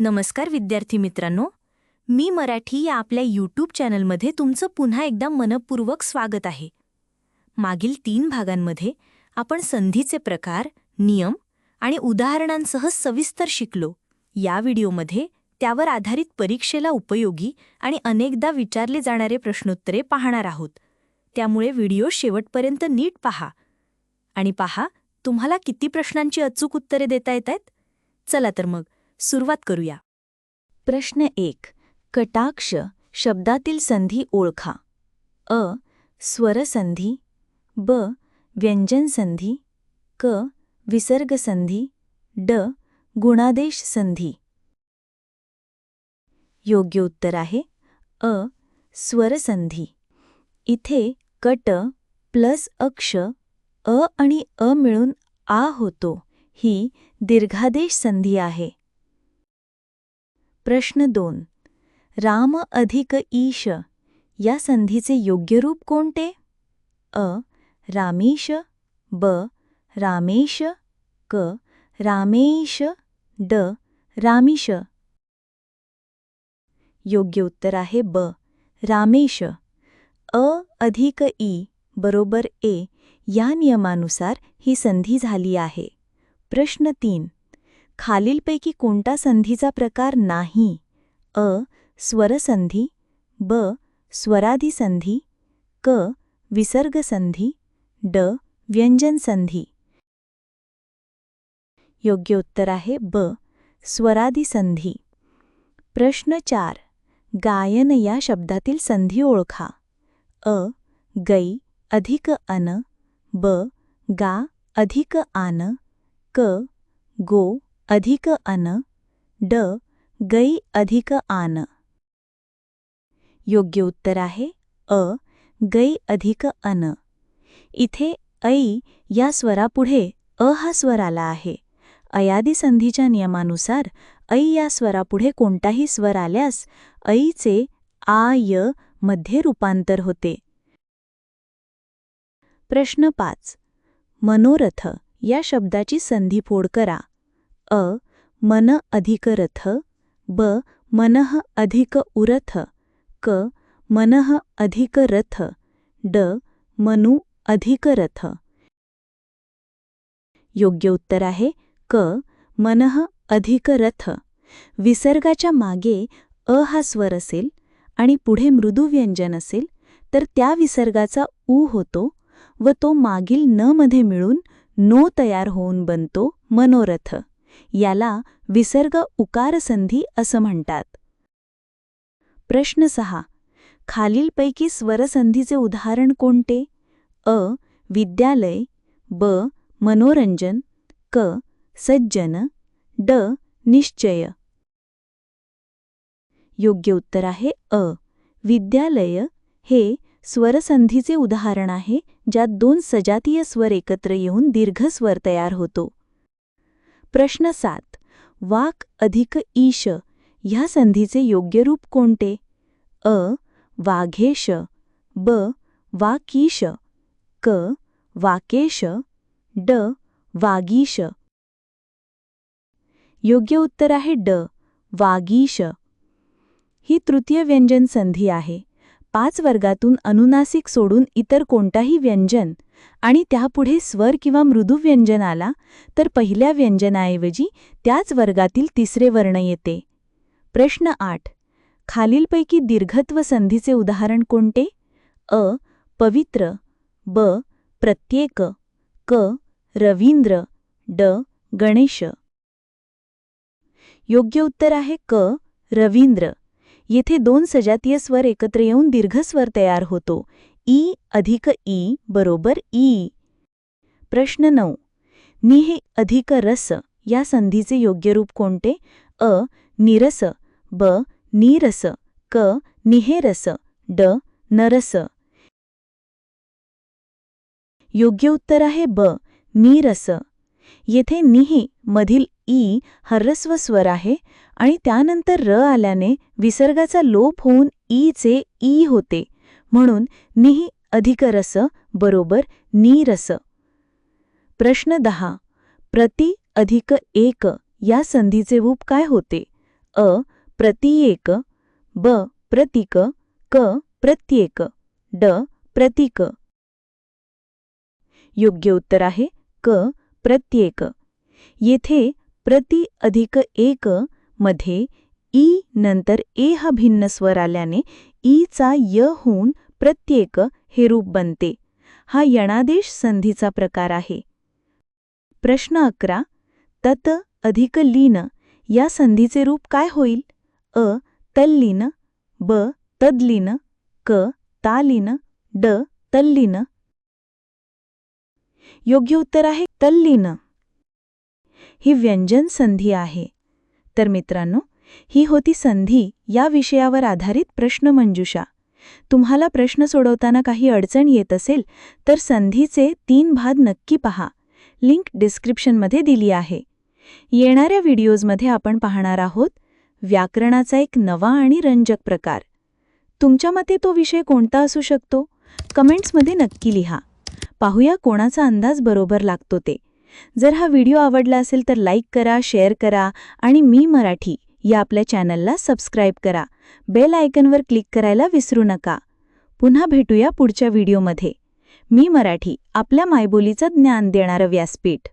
नमस्कार विद्यार्थी मित्रांनो. मी मराठी या आपल्या यूट्यूब चॅनलमध्ये तुमचं पुन्हा एकदा मनपूर्वक स्वागत आहे. मागील तीन भागांमध्ये आपण संधीचे प्रकार नियम आणि उदाहरणांसह सविस्तर शिकलो. या व्हिडिओमध्ये त्यावर आधारित परीक्षेला उपयोगी आणि अनेकदा विचारले जाणारे प्रश्नोत्तरे पाहणार आहोत. त्यामुळे व्हिडिओ शेवटपर्यंत नीट पहा. आणि पहा तुम्हाला किती प्रश्नांची अचूक उत्तरे देता येत आहेत? चला तर मग. सुरुवात करूया. प्रश्न एक. कटाक्ष शब्दातील संधी ओळखा. अ. स्वरसंधी. ब. व्यंजनसंधी. क. विसर्गसंधी. ड. गुणादेश संधी योग्य उत्तर आहे. अ. स्वरसंधी. इथे कट प्लस अक्ष अ आणि अ मिळून आ होतो. ही दीर्घादेश संधी आहे. प्रश्न दोन. राम अधिक ईश या संधीचे योग्य रूप कोणते? अ. रामेश ब. रामेश क. रामेश ड. रामिश योग्य उत्तर आहे ब. रामेश. अ अधिक ई बरोबर ए या नियमानुसार ही संधी झाली आहे. प्रश्न तीन. खालीलपैकी कोणता संधीचा प्रकार नाही? अ. स्वरसंधी ब. स्वरादिसंधी क. विसर्गसंधी ड. व्यंजनसंधी. योग्य उत्तर आहे ब. स्वरादिसंधी. प्रश्न चार. गायन या शब्दातील संधी ओळखा. अ. गै अधिक अन ब. गा अधिक आन क. गो अधिक अन ड गै अधिक आन. योग्य उत्तर आहे अ गै अधिक अन. इथे ऐ या स्वरापुढे अ हा स्वर आला आहे. अयादी संधीच्या नियमानुसार ऐ या स्वरापुढे कोणताही स्वर आल्यास ऐचे आ य मध्ये रूपांतर होते. प्रश्न पाच. मनोरथ या शब्दाची संधीफोड करा. अ मन अधिक रथ ब मनः अधिक उरथ क मनः अधिक रथ ड मनु अधिक रथ. योग्य उत्तर आहे क मनः अधिक रथ. विसर्गाच्या मागे अ हा स्वर असेल आणि पुढे मृदू व्यंजन असेल तर त्या विसर्गाचा उ होतो व तो मागील न मध्ये मिळून नो तयार होऊन बनतो मनोरथ. याला विसर्ग उकारसंधी असं म्हणतात. प्रश्न सहा. खालीलपैकी स्वरसंधीचे उदाहरण कोणते? अ. विद्यालय ब. मनोरंजन क. सज्जन ड. निश्चय. योग्य उत्तर आहे अ. विद्यालय हे स्वरसंधीचे उदाहरण आहे ज्यात दोन सजातीय स्वर एकत्र येऊन दीर्घ स्वर तयार होतो. प्रश्न सात. वाक अधिक ईश ह्या संधीचे योग्य रूप कोणते? अ. वाघेश. ब. वाकीश. क. वाकेश. ड. वागीश. योग्य उत्तर आहे ड. वागीश. ही तृतीय व्यंजन संधी आहे. पाच वर्गातून अनुनासिक सोडून इतर कोणताही व्यंजन आणि त्यापुढे स्वर किंवा मृदू व्यंजन आला तर पहिल्या व्यंजनाऐवजी त्याच वर्गातील तिसरे वर्ण येते. प्रश्न आठ. खालीलपैकी दीर्घत्व संधीचे उदाहरण कोणते? अ. पवित्र ब. प्रत्येक क. रवींद्र ड. गणेश. योग्य उत्तर आहे क. रवींद्र. येथे दोन सजातीय स्वर एकत्र येऊन दीर्घस्वर तयार होतो. ई अधिक ई बरोबर ई. प्रश्न नऊ. निहे अधिक रस या संधीचे योग्य रूप कोणते? अ. निरस ब. नीरस क. निहेरस ड. नरस. योग्य उत्तर आहे ब. नीरस. येथे निहे मधील ई हर्रस्व स्वर आहे आणि त्यानंतर र आल्याने विसर्गाचा लोप होऊन ईचे ई होते. म्हणून निः अधिक रस बरोबर नीरस. प्रश्न दहा. प्रति अधिक एक या संधीचे रूप काय होते? अ. प्रतिएक ब. प्रतीक क. प्रत्येक ड. प्रतीक. योग्य उत्तर आहे क. प्रत्येक. येथे प्रति अधिक एक मध्ये ई नंतर ए हा भिन्न स्वर आल्याने ईचा य होऊन प्रत्येक हे रूप बनते. हा यणादेश संधीचा प्रकार आहे. प्रश्न अकरा. तत अधिक लीन. या संधीचे रूप काय होईल? अ. तल्लीन ब. तद्लीन क. तालीन ड. तल्लीन योग्य उत्तर आहे तल्लीन ही व्यंजन संधी आहे. तर मित्रांनो ही होती संधी या विषयावर आधारित प्रश्नमंजुषा. तुम्हाला प्रश्न सोडवताना काही अडचण येत असेल तर संधीचे तीन भाग नक्की पहा. लिंक डिस्क्रिप्शनमध्ये दिली आहे. येणाऱ्या व्हिडिओजमध्ये आपण पाहणार आहोत व्याकरणाचा एक नवा आणि रंजक प्रकार. तुमच्या मते तो विषय कोणता असू शकतो? कमेंट्समध्ये नक्की लिहा. पाहूया कोणाचा अंदाज बरोबर लागतो ते. जर हा व्हिडिओ आवडला असेल तर लाईक करा शेअर करा आणि मी मराठी या आपल्या चॅनलला सबस्क्राईब करा. बेल आयकनवर क्लिक करायला विसरू नका. पुन्हा भेटूया पुढच्या व्हिडिओमध्ये. मी मराठी आपल्या मायबोलीचं ज्ञान देणारं व्यासपीठ.